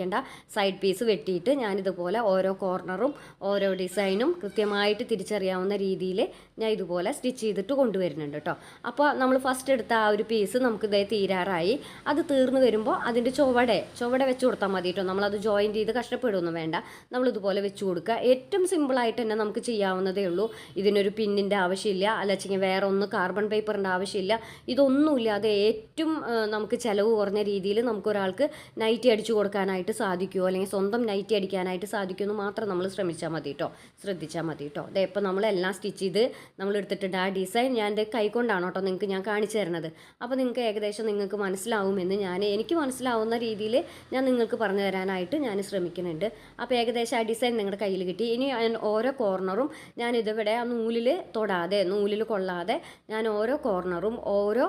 മനസ്സിലാവാതിരിക്കേണ്ട സൈഡ് പീസ് വെട്ടിയിട്ട് ഞാനിതുപോലെ ഓരോ കോർണറും ഓരോ ഡിസൈനും കൃത്യമായിട്ട് തിരിച്ചറിയാവുന്ന രീതിയിൽ ഞാൻ ഇതുപോലെ സ്റ്റിച്ച് ചെയ്തിട്ട് കൊണ്ടുവരുന്നുണ്ട് കേട്ടോ അപ്പോൾ നമ്മൾ ഫസ്റ്റ് എടുത്ത ആ ഒരു പീസ് നമുക്ക് ഇതേ തീരാറായി. അത് തീർന്നു വരുമ്പോൾ അതിന്റെ ചുവടെ ചുവടെ വെച്ച് കൊടുത്താൽ മതി കേട്ടോ നമ്മളത് ജോയിന്റ് ചെയ്ത് കഷ്ടപ്പെടുകയൊന്നും വേണ്ട. നമ്മളിതുപോലെ വെച്ച് കൊടുക്കുക. ഏറ്റവും സിമ്പിളായിട്ട് തന്നെ നമുക്ക് ചെയ്യാവുന്നതേ ഉള്ളൂ. ഇതിനൊരു പിന്നിന്റെ ആവശ്യമില്ല. അല്ലെങ്കിൽ വേറെ ഒന്ന് കാർബൺ പേപ്പറിന്റെ ആവശ്യമില്ല ഇതൊന്നുമില്ലാതെ ഏറ്റവും നമുക്ക് ചിലവ് കുറഞ്ഞ രീതിയിൽ നമുക്കൊരാൾക്ക് നൈറ്റി അടിച്ചു കൊടുക്കാനായിട്ട് സാധിക്കുമോ അല്ലെങ്കിൽ സ്വന്തം നൈറ്റി അടിക്കാനായിട്ട് സാധിക്കുമോ എന്ന് മാത്രം നമ്മൾ ശ്രമിച്ചാൽ മതി കേട്ടോ ശ്രദ്ധിച്ചാൽ മതി കേട്ടോ അതെ ഇപ്പോൾ നമ്മളെല്ലാം സ്റ്റിച്ച് ചെയ്ത് നമ്മൾ എടുത്തിട്ടുണ്ട്. ആ ഡിസൈൻ ഞാൻ എന്റെ കൈകൊണ്ടാണ് കേട്ടോ നിങ്ങൾക്ക് ഞാൻ കാണിച്ചു തരുന്നത്. അപ്പോൾ നിങ്ങൾക്ക് ഏകദേശം നിങ്ങൾക്ക് മനസ്സിലാവുമെന്ന് ഞാൻ എനിക്ക് മനസ്സിലാവുന്ന രീതിയിൽ ഞാൻ നിങ്ങൾക്ക് പറഞ്ഞു തരാനായിട്ട് ഞാൻ ശ്രമിക്കുന്നുണ്ട്. അപ്പോൾ ഏകദേശം ആ ഡിസൈൻ നിങ്ങളുടെ കയ്യിൽ കിട്ടി. ഇനി ഓരോ കോർണറും ഞാൻ ഇതിവിടെ ആ നൂലിൽ തൊടാതെ നൂലിൽ കൊള്ളാതെ ഞാൻ ഓരോ കോർണറും ഓരോ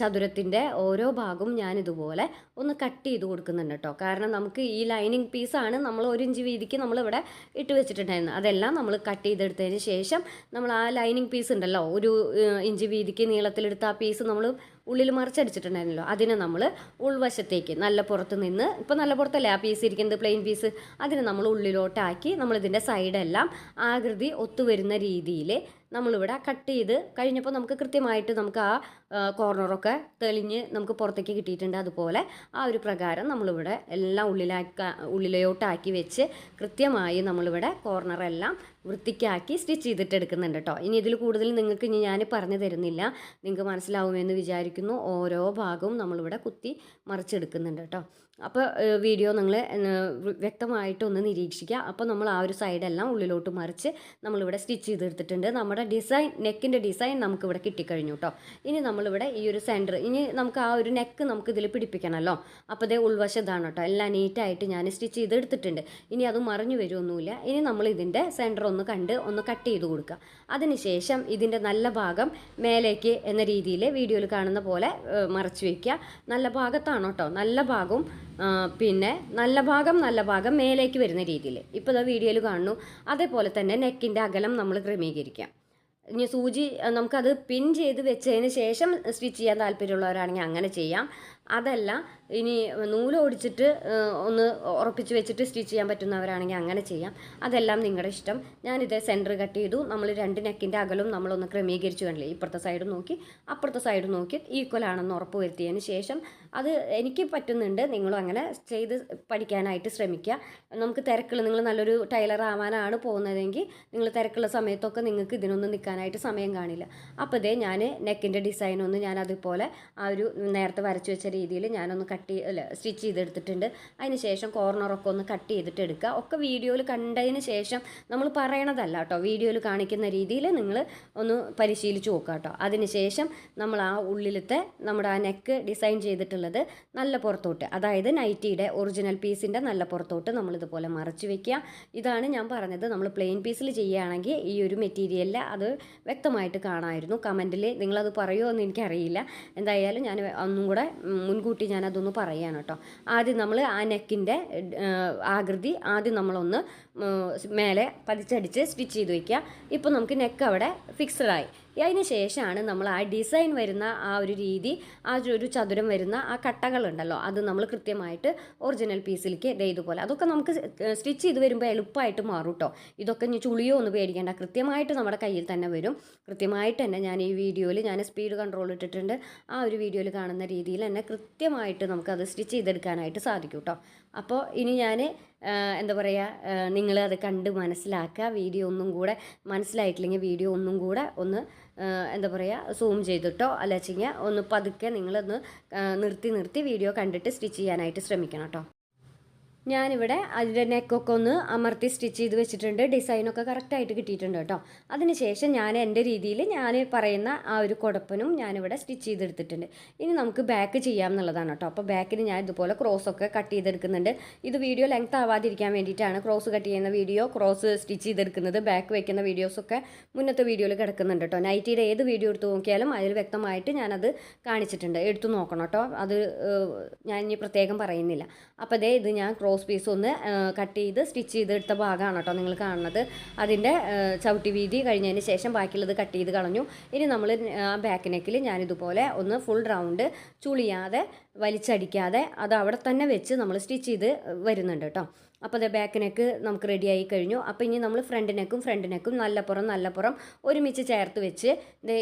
ചതുരത്തിന്റെ ഓരോ ഭാഗവും ഞാൻ ഇതുപോലെ ഒന്ന് കട്ട് ചെയ്ത് കൊടുക്കുന്നുണ്ട് കേട്ടോ കാരണം നമുക്ക് ഈ ലൈനിങ് പീസാണ് നമ്മൾ ഒരു ഇഞ്ച് വീതിക്ക് നമ്മളിവിടെ ഇട്ട് വെച്ചിട്ടുണ്ടായിരുന്നത്. അതെല്ലാം നമ്മൾ കട്ട് ചെയ്തെടുത്തതിന് ശേഷം നമ്മൾ ആ ലൈനിങ് പീസ് ഉണ്ടല്ലോ ഒരു ഇഞ്ച് വീതിക്ക് നീളത്തിലെടുത്ത ആ പീസ് നമ്മൾ ഉള്ളിൽ മറിച്ചടിച്ചിട്ടുണ്ടായിരുന്നല്ലോ. അതിനെ നമ്മൾ ഉൾവശത്തേക്ക് നല്ല പുറത്ത് നിന്ന് ഇപ്പോൾ നല്ല പുറത്തല്ലേ ആ പീസ് ഇരിക്കുന്നത് പ്ലെയിൻ പീസ് അതിനെ നമ്മൾ ഉള്ളിലോട്ടാക്കി നമ്മളിതിന്റെ സൈഡെല്ലാം ആകൃതി ഒത്തുവരുന്ന രീതിയിൽ നമ്മളിവിടെ കട്ട് ചെയ്ത് കഴിഞ്ഞപ്പോൾ നമുക്ക് കൃത്യമായിട്ട് നമുക്ക് ആ, കോർണറൊക്കെ തെളിഞ്ഞ് നമുക്ക് പുറത്തേക്ക് കിട്ടിയിട്ടുണ്ട്. അതുപോലെ ആ ഒരു പ്രകാരം നമ്മളിവിടെ എല്ലാം ഉള്ളിലാക്ക ഉള്ളിലോട്ടാക്കി വെച്ച് കൃത്യമായി നമ്മളിവിടെ കോർണറെല്ലാം വൃത്തിക്കാക്കി സ്റ്റിച്ച് ചെയ്തിട്ട് എടുക്കുന്നുണ്ട് കേട്ടോ ഇനി ഇതിൽ കൂടുതൽ നിങ്ങൾക്ക് ഇനി ഞാൻ പറഞ്ഞു തരുന്നില്ല. നിങ്ങൾക്ക് മനസ്സിലാവുമെന്ന് വിചാരിക്കുന്നു. ഓരോ ഭാഗവും നമ്മളിവിടെ കുത്തി മറിച്ചെടുക്കുന്നുണ്ട് കേട്ടോ അപ്പോൾ വീഡിയോ നിങ്ങൾ വ്യക്തമായിട്ടൊന്ന് നിരീക്ഷിക്കുക. അപ്പോൾ നമ്മൾ ആ ഒരു സൈഡെല്ലാം ഉള്ളിലോട്ട് മറിച്ച് നമ്മളിവിടെ സ്റ്റിച്ച് ചെയ്തെടുത്തിട്ടുണ്ട്. നമ്മുടെ ഡിസൈൻ നെക്കിന്റെ ഡിസൈൻ നമുക്കിവിടെ കിട്ടിക്കഴിഞ്ഞു കേട്ടോ ഇനി നമ്മളിവിടെ ഈ ഒരു സെന്റർ ഇനി നമുക്ക് ആ ഒരു നെക്ക് നമുക്ക് ഇതിൽ പിടിപ്പിക്കണമല്ലോ അപ്പോൾ ഇതേ ഉൾവശം ഇതാണ് കേട്ടോ എല്ലാം നീറ്റായിട്ട് ഞാൻ സ്റ്റിച്ച് ചെയ്തെടുത്തിട്ടുണ്ട്. ഇനി അത് മറിഞ്ഞു വരുമൊന്നുമില്ല ഇനി നമ്മൾ ഇതിന്റെ സെന്റർ ഒന്ന് കണ്ട് ഒന്ന് കട്ട് ചെയ്ത് കൊടുക്കുക. അതിനുശേഷം ഇതിന്റെ നല്ല ഭാഗം മേലേക്ക് എന്ന രീതിയിൽ വീഡിയോയിൽ കാണുന്ന പോലെ മറച്ച് വയ്ക്കുക നല്ല ഭാഗത്താണ് കേട്ടോ. നല്ല ഭാഗവും പിന്നെ നല്ല ഭാഗം നല്ല ഭാഗം മേലേക്ക് വരുന്ന രീതിയിൽ. ഇപ്പോൾ ഇതാ വീഡിയോയിൽ കാണുന്നു. അതേപോലെ തന്നെ നെക്കിന്റെ അകലം നമ്മൾ ക്രമീകരിക്കാം. ഇനി സൂചി നമുക്കത് പിൻ ചെയ്ത് വെച്ചതിന് ശേഷം സ്റ്റിച്ച് ചെയ്യാൻ താല്പര്യമുള്ളവരാണെങ്കിൽ അങ്ങനെ ചെയ്യാം. അതല്ല ഇനി നൂൽ ഓടിച്ചിട്ട് ഒന്ന് ഉറപ്പിച്ച് വെച്ചിട്ട് സ്റ്റിച്ച് ചെയ്യാൻ പറ്റുന്നവരാണെങ്കിൽ അങ്ങനെ ചെയ്യാം. അതെല്ലാം നിങ്ങളുടെ ഇഷ്ടം. ഞാനിത് സെന്റർ കട്ട് ചെയ്തു. നമ്മൾ രണ്ട് നെക്കിന്റെ അകലും നമ്മളൊന്ന് ക്രമീകരിച്ചു കണ്ടില്ലേ? ഇപ്പുറത്തെ സൈഡ് നോക്കി അപ്പുറത്തെ സൈഡ് നോക്കി. ഈക്വൽ ആണെന്ന് ഉറപ്പ് വരുത്തിയതിന് ശേഷം അത് എനിക്ക് പറ്റുന്നുണ്ട്. നിങ്ങളും അങ്ങനെ ചെയ്ത് പഠിക്കാനായിട്ട് ശ്രമിക്കുക. നമുക്ക് തിരക്കുള്ള നിങ്ങൾ നല്ലൊരു ടൈലർ ആവാനാണ് പോകുന്നതെങ്കിൽ നിങ്ങൾ തിരക്കുള്ള സമയത്തൊക്കെ നിങ്ങൾക്ക് ഇതിനൊന്നും നിൽക്കാനായിട്ട് സമയം കാണില്ല. അപ്പോൾ ഇതേ ഞാൻ നെക്കിന്റെ ഡിസൈൻ ഒന്ന് ഞാൻ അതുപോലെ ആ ഒരു നേരത്തെ വരച്ച് വെച്ച രീതിയിൽ ഞാനൊന്ന് കട്ട് അല്ല സ്റ്റിച്ച് ചെയ്തെടുത്തിട്ടുണ്ട്. അതിന് ശേഷം കോർണറൊക്കെ ഒന്ന് കട്ട് ചെയ്തിട്ട് എടുക്കുക. ഒക്കെ വീഡിയോയിൽ കണ്ടതിന് ശേഷം നമ്മൾ പറയണതല്ല കേട്ടോ. വീഡിയോയിൽ കാണിക്കുന്ന രീതിയിൽ നിങ്ങൾ ഒന്ന് പരിശീലിച്ച് നോക്കുക കേട്ടോ. അതിന് ശേഷം നമ്മൾ ആ ഉള്ളിലത്തെ നമ്മുടെ ആ നെക്ക് ഡിസൈൻ ചെയ്തിട്ടുള്ളത് നല്ല പുറത്തോട്ട് അതായത് നൈറ്റിയുടെ ഒറിജിനൽ പീസിന്റെ നല്ല പുറത്തോട്ട് നമ്മൾ ഇതുപോലെ മറച്ച് വെക്കുക. ഇതാണ് ഞാൻ പറഞ്ഞത്. നമ്മൾ പ്ലെയിൻ പീസിൽ ചെയ്യുകയാണെങ്കിൽ ഈ ഒരു മെറ്റീരിയലിൽ അത് വ്യക്തമായിട്ട് കാണാമായിരുന്നു കമന്റിൽ നിങ്ങളത് പറയുമോ എന്ന് എനിക്കറിയില്ല. എന്തായാലും ഞാൻ ഒന്നും കൂടെ മുൻകൂട്ടി ഞാനതൊന്ന് പറയാണ് കേട്ടോ. ആദ്യം നമ്മൾ ആ നെക്കിന്റെ ആകൃതി ആദ്യം നമ്മളൊന്ന് മേലെ പതിച്ചടിച്ച് സ്റ്റിച്ച് ചെയ്ത് വയ്ക്കുക ഇപ്പോൾ നമുക്ക് നെക്ക് അവിടെ ഫിക്സഡ് ആയി. അതിന് ശേഷമാണ് നമ്മൾ ആ ഡിസൈൻ വരുന്ന ആ ഒരു രീതി ആ ഒരു- ചതുരം വരുന്ന ആ കട്ടകളുണ്ടല്ലോ അത് നമ്മൾ കൃത്യമായിട്ട് ഒറിജിനൽ പീസിലേക്ക് ഇതുപോലെ. അതൊക്കെ നമുക്ക് സ്റ്റിച്ച് ചെയ്ത് വരുമ്പോൾ എളുപ്പമായിട്ട് മാറും കേട്ടോ ഇതൊക്കെ ഇനി ചുളിയോ ഒന്ന് പേടിക്കേണ്ട. കൃത്യമായിട്ട് നമ്മുടെ കയ്യിൽ തന്നെ വരും. കൃത്യമായിട്ട് തന്നെ ഞാൻ ഈ വീഡിയോയിൽ ഞാൻ സ്പീഡ് കൺട്രോൾ ഇട്ടിട്ടുണ്ട്. ആ ഒരു വീഡിയോയിൽ കാണുന്ന രീതിയിൽ തന്നെ കൃത്യമായിട്ട് നമുക്കത് സ്റ്റിച്ച് ചെയ്തെടുക്കാനായിട്ട് സാധിക്കും കേട്ടോ അപ്പോൾ ഇനി ഞാൻ എന്താ പറയുക നിങ്ങൾ അത് കണ്ട് മനസ്സിലാക്കുക. വീഡിയോ ഒന്നും കൂടെ മനസ്സിലായിട്ടില്ലെങ്കിൽ വീഡിയോ ഒന്നും കൂടെ ഒന്ന് എന്താ പറയുക സൂം ചെയ്തിട്ടോ അല്ല വെച്ചിങ്ങനെ ഒന്ന് പതുക്കെ നിങ്ങളൊന്ന് നിർത്തി നിർത്തി വീഡിയോ കണ്ടിട്ട് സ്റ്റിച്ച് ചെയ്യാനായിട്ട് ശ്രമിക്കണം കേട്ടോ. ഞാനിവിടെ അതിന്റെ നെക്കൊക്കെ ഒന്ന് അമർത്തി സ്റ്റിച്ച് ചെയ്ത് വെച്ചിട്ടുണ്ട്. ഡിസൈനൊക്കെ കറക്റ്റായിട്ട് കിട്ടിയിട്ടുണ്ട് കേട്ടോ. അതിനുശേഷം ഞാൻ എന്റെ രീതിയിൽ ഞാൻ പറയുന്ന ആ ഒരു കുടപ്പനും ഞാനിവിടെ സ്റ്റിച്ച് ചെയ്തെടുത്തിട്ടുണ്ട്. ഇനി നമുക്ക് ബാക്ക് ചെയ്യാം എന്നുള്ളതാണ് കേട്ടോ. അപ്പോൾ ബാക്കിന് ഞാൻ ഇതുപോലെ ക്രോസ് ഒക്കെ കട്ട് ചെയ്തെടുക്കുന്നുണ്ട്. ഇത് വീഡിയോ ലെങ്ത് ആവാതിരിക്കാൻ വേണ്ടിയിട്ടാണ് ക്രോസ് കട്ട് ചെയ്യുന്ന വീഡിയോ ക്രോസ് സ്റ്റിച്ച് ചെയ്തെടുക്കുന്നത്. ബാക്ക് വയ്ക്കുന്ന വീഡിയോസൊക്കെ മുന്നത്തെ വീഡിയോയിൽ കിടക്കുന്നുണ്ട് കേട്ടോ. നൈറ്റിയുടെ ഏത് വീഡിയോ എടുത്ത് നോക്കിയാലും അതിൽ വ്യക്തമായിട്ട് ഞാനത് കാണിച്ചിട്ടുണ്ട്. എടുത്തു നോക്കണം കേട്ടോ. അത് ഞാൻ ഇനി പ്രത്യേകം പറയുന്നില്ല. അപ്പോൾ അതേ ഇത് ഞാൻ ക്രോസ് പീസ് ഒന്ന് കട്ട് ചെയ്ത് സ്റ്റിച്ച് ചെയ്തെടുത്ത ഭാഗമാണ് കേട്ടോ നിങ്ങൾ കാണുന്നത്. അതിന്റെ ചവിട്ടി വീതി കഴിഞ്ഞതിന് ശേഷം ബാക്കിയുള്ളത് കട്ട് ചെയ്ത് കളഞ്ഞു. ഇനി നമ്മൾ ബാക്ക് നെക്കിൽ ഞാനിതുപോലെ ഒന്ന് ഫുൾ റൗണ്ട് ചുളിയാതെ വലിച്ചടിക്കാതെ അത് അവിടെ തന്നെ വെച്ച് നമ്മൾ സ്റ്റിച്ച് ചെയ്ത് വരുന്നുണ്ട് കേട്ടോ. അപ്പോൾ അത് ബാക്ക് നെക്ക് നമുക്ക് റെഡി ആയി കഴിഞ്ഞു. അപ്പോൾ ഇനി നമ്മൾ ഫ്രണ്ട് നെക്കും ഫ്രണ്ട് നെക്കും നല്ലപ്പുറം നല്ലപ്പുറം ഒരുമിച്ച് ചേർത്ത് വെച്ച്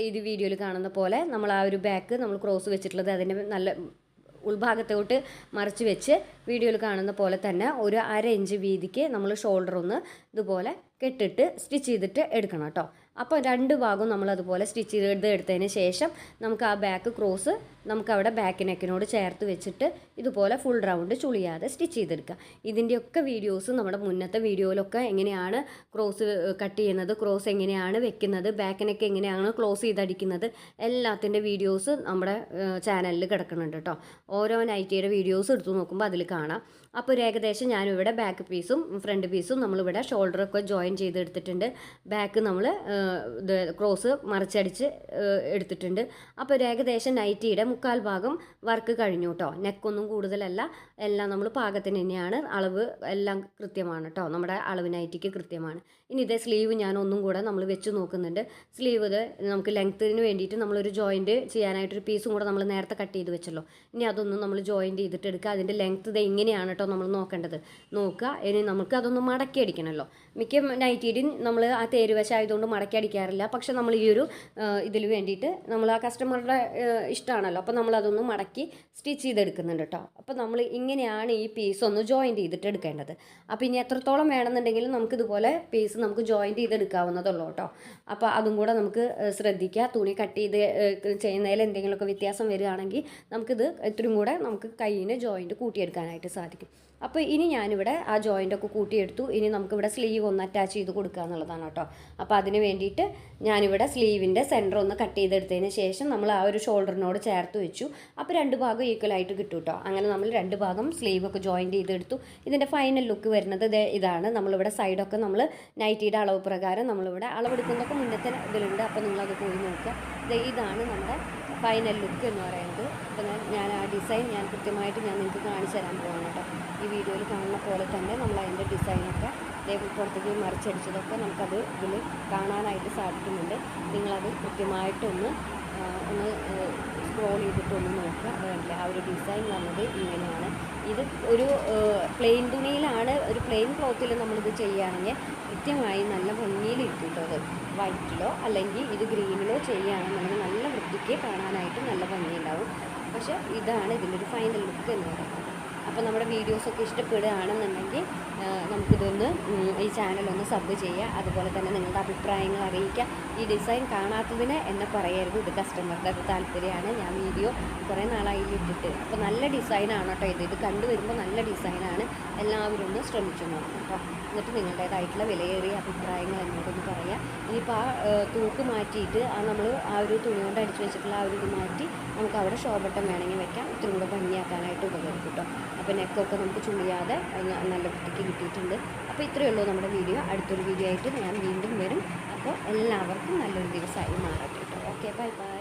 ഇത് വീഡിയോയിൽ കാണുന്ന പോലെ നമ്മൾ ആ ഒരു ബാക്ക് നമ്മൾ ക്രോസ് വെച്ചിട്ടുള്ളത് അതിന്റെ നല്ല ഉൾഭാഗത്തോട്ട് മറിച്ച് വെച്ച് വീഡിയോയിൽ കാണുന്ന പോലെ തന്നെ ഒരു അര ഇഞ്ച് വീതിക്ക് നമ്മൾ ഷോൾഡർ ഒന്ന് ഇതുപോലെ കെട്ടിട്ട് സ്റ്റിച്ച് ചെയ്തിട്ട് എടുക്കണം കേട്ടോ. അപ്പോൾ രണ്ട് ഭാഗവും നമ്മൾ അതുപോലെ സ്റ്റിച്ച് ചെയ്ത് എടുത്തതിന് ശേഷം നമുക്ക് ആ ബാക്ക് ക്രോസ് നമുക്ക് അവിടെ ബാക്ക് നെക്കിനോട് ചേർത്ത് വെച്ചിട്ട് ഇതുപോലെ ഫുൾ റൗണ്ട് ചുളിയാതെ സ്റ്റിച്ച് ചെയ്തെടുക്കുക. ഇതിന്റെയൊക്കെ വീഡിയോസ് നമ്മുടെ മുന്നത്തെ വീഡിയോയിലൊക്കെ എങ്ങനെയാണ് ക്രോസ് കട്ട് ചെയ്യുന്നത് ക്രോസ് എങ്ങനെയാണ് വെക്കുന്നത് ബാക്ക് നെക്ക് എങ്ങനെയാണ് ക്ലോസ് ചെയ്തടിക്കുന്നത് എല്ലാത്തിന്റെ വീഡിയോസ് നമ്മുടെ ചാനലിൽ കിടക്കുന്നുണ്ട് കേട്ടോ ഓരോ നൈറ്റിയുടെ വീഡിയോസ് എടുത്തു നോക്കുമ്പോൾ അതിൽ കാണാം. അപ്പോൾ ഒരു ഏകദേശം ഞാനിവിടെ ബാക്ക് പീസും ഫ്രണ്ട് പീസും നമ്മളിവിടെ ഷോൾഡറൊക്കെ ജോയിൻ ചെയ്തെടുത്തിട്ടുണ്ട്. ബാക്ക് നമ്മൾ ക്രോസ് മറിച്ചടിച്ച് എടുത്തിട്ടുണ്ട്. അപ്പോൾ ഒരു ഏകദേശം നൈറ്റിയുടെ മുക്കാൽ ഭാഗം വർക്ക് കഴിഞ്ഞു കേട്ടോ നെക്കൊന്നും കൂടുതലല്ല. എല്ലാം നമ്മൾ പാകത്തിന് തന്നെയാണ്. അളവ് എല്ലാം കൃത്യമാണ് കേട്ടോ നമ്മുടെ അളവ് നൈറ്റിക്ക് കൃത്യമാണ്. ഇനി ഇതേ സ്ലീവ് ഞാൻ ഒന്നും കൂടെ നമ്മൾ വെച്ച് നോക്കുന്നുണ്ട്. സ്ലീവ് ഇത് നമുക്ക് ലെങ്ത്തിന് വേണ്ടിയിട്ട് നമ്മളൊരു ജോയിന്റ് ചെയ്യാനായിട്ടൊരു പീസും കൂടെ നമ്മൾ നേരത്തെ കട്ട് ചെയ്ത് വെച്ചല്ലോ. ഇനി അതൊന്നും നമ്മൾ ജോയിന്റ് ചെയ്തിട്ട് എടുക്കുക. അതിന്റെ ലെങ്ത്ത് ഇത് ഇങ്ങനെയാണ് കേട്ടോ നമ്മൾ നോക്കേണ്ടത്. നോക്കുക ഇനി നമുക്ക് അതൊന്ന് മടക്കി അടിക്കണമല്ലോ മിക്ക നൈറ്റിയും നമ്മൾ ആ തേരുവശായതുകൊണ്ട് മടക്കി അടിക്കാറില്ല. പക്ഷെ നമ്മൾ ഈ ഒരു ഇതിൽ വേണ്ടിയിട്ട് നമ്മൾ ആ കസ്റ്റമറുടെ ഇഷ്ടമാണല്ലോ അപ്പോൾ നമ്മൾ മടക്കി സ്റ്റിച്ച് ചെയ്തെടുക്കുന്നുണ്ട് കേട്ടോ അപ്പോൾ നമ്മൾ ഇങ്ങനെയാണ് ഈ പീസ് ഒന്ന് ജോയിന്റ് ചെയ്തിട്ട് എടുക്കേണ്ടത്. അപ്പോൾ ഇനി എത്രത്തോളം വേണമെന്നുണ്ടെങ്കിലും നമുക്ക് ഇതുപോലെ പീസ് നമുക്ക് ജോയിന്റ് ചെയ്തെടുക്കാവുന്നതുള്ളൂ കേട്ടോ അപ്പോൾ അതും കൂടെ നമുക്ക് ശ്രദ്ധിക്കുക. തുണി കട്ട് ചെയ്ത് ചെയ്യുന്നതിൽ എന്തെങ്കിലുമൊക്കെ വ്യത്യാസം വരികയാണെങ്കിൽ നമുക്കിത് ഇത്രയും കൂടെ നമുക്ക് കയ്യിന് ജോയിന്റ് കൂട്ടിയെടുക്കാനായിട്ട് സാധിക്കും. അപ്പോൾ ഇനി ഞാനിവിടെ ആ ജോയിന്റ് ഒക്കെ കൂട്ടിയെടുത്തു. ഇനി നമുക്കിവിടെ സ്ലീവ് ഒന്ന് അറ്റാച്ച് ചെയ്ത് കൊടുക്കുക എന്നുള്ളതാണ് കേട്ടോ. അപ്പോൾ അതിന് വേണ്ടിയിട്ട് ഞാനിവിടെ സ്ലീവിന്റെ സെന്റർ ഒന്ന് കട്ട് ചെയ്തെടുത്തതിന് ശേഷം നമ്മൾ ആ ഒരു ഷോൾഡറിനോട് ചേർത്ത് വെച്ചു. അപ്പോൾ രണ്ട് ഭാഗം ഈക്വലായിട്ട് കിട്ടും കേട്ടോ. അങ്ങനെ നമ്മൾ രണ്ട് ഭാഗം സ്ലീവൊക്കെ ജോയിന്റ് ചെയ്തെടുത്തു. ഇതിന്റെ ഫൈനൽ ലുക്ക് വരുന്നത് ഇതാണ്. നമ്മളിവിടെ സൈഡൊക്കെ നമ്മൾ നൈറ്റിയുടെ അളവ് പ്രകാരം നമ്മളിവിടെ അളവെടുക്കുന്നതൊക്കെ മുന്നത്തെ ഇതിലുണ്ട്. അപ്പോൾ നിങ്ങളത് പോയി നോക്കുക. ഇതാണ് നമ്മുടെ ഫൈനൽ ലുക്ക് എന്ന് പറയുന്നത്. അപ്പോൾ ഞാൻ ഞാൻ ആ ഡിസൈൻ ഞാൻ കൃത്യമായിട്ട് ഞാൻ നിങ്ങൾക്ക് കാണിച്ചു തരാൻ പോവാണ് കേട്ടോ. ഈ വീഡിയോയിൽ കാണുന്ന പോലെ തന്നെ നമ്മൾ അതിന്റെ ഡിസൈനൊക്കെ പുറത്തേക്ക് മറിച്ചടിച്ചതൊക്കെ നമുക്കത് ഇതിൽ കാണാനായിട്ട് സാധിക്കുന്നുണ്ട്. നിങ്ങളത് കൃത്യമായിട്ടൊന്ന് ഒന്ന് സ്ക്രോൾ ചെയ്തിട്ടൊന്ന് നോക്കുക അത് ആ ഒരു ഡിസൈൻ വന്നത് ഇങ്ങനെയാണ്. ഇത് ഒരു പ്ലെയിൻ തുണിയിലാണ്. ഒരു പ്ലെയിൻ ക്ലോത്തിൽ നമ്മളിത് ചെയ്യുകയാണെങ്കിൽ കൃത്യമായി നല്ല ഭംഗിയിലിരിക്കും കേട്ടോ അത്. വൈറ്റിലോ അല്ലെങ്കിൽ ഇത് ഗ്രീനിലോ ചെയ്യുകയാണെന്നുണ്ടെങ്കിൽ നല്ല വൃത്തിക്ക് കാണാനായിട്ട് നല്ല ഭംഗിയുണ്ടാവും. പക്ഷേ ഇതാണ് ഇതിന്റെ ഒരു ഫൈനൽ ലുക്ക് എന്ന് പറയുന്നത്. അപ്പോൾ നമ്മുടെ വീഡിയോസൊക്കെ ഇഷ്ടപ്പെടുകയാണെന്നുണ്ടെങ്കിൽ നമുക്കിതൊന്ന് ഈ ചാനലൊന്ന് സബ് ചെയ്യുക. അതുപോലെ തന്നെ നിങ്ങളുടെ അഭിപ്രായങ്ങൾ അറിയിക്കുക. ഈ ഡിസൈൻ കാണാത്തതിന് എന്നെ പറയരുത്. ഇത് കസ്റ്റമറുടെ ഒരു താല്പര്യമാണ്. ഞാൻ വീഡിയോ കുറേ നാളായി ഇട്ടിട്ട്. അപ്പോൾ നല്ല ഡിസൈനാണ് കേട്ടോ ഇത്. ഇത് കണ്ടുവരുമ്പോൾ നല്ല ഡിസൈനാണ് എല്ലാവരും ഒന്ന് ശ്രമിച്ചു നോക്കണം കേട്ടോ എന്നിട്ട് നിങ്ങളുടേതായിട്ടുള്ള വിലയേറിയ അഭിപ്രായങ്ങൾ എന്നോടൊന്ന് പറയുക ഇനിയിപ്പോൾ ആ തൂക്ക് മാറ്റിയിട്ട് ആ നമ്മൾ ആ ഒരു തുണി കൊണ്ട് അടിച്ചു വെച്ചിട്ടുള്ള ആ ഒരു ഇത് മാറ്റി നമുക്ക് അവിടെ ഷോബട്ടം വേണമെങ്കിൽ വെക്കാം. ഇത്തിരി കൂടെ ഭംഗിയാക്കാനായിട്ട് ഉപകരിക്കും കേട്ടോ അപ്പോൾ നെക്കൊക്കെ നമുക്ക് ചുളിയാതെ നല്ല വൃത്തിക്ക് കിട്ടിയിട്ടുണ്ട്. അപ്പോൾ ഇത്രയേ ഉള്ളൂ നമ്മുടെ വീഡിയോ. അടുത്തൊരു വീഡിയോ ആയിട്ട് ഞാൻ വീണ്ടും വരും. അപ്പോൾ എല്ലാവർക്കും നല്ലൊരു ദിവസമായി മാറട്ടെ കേട്ടോ. Okay bye bye.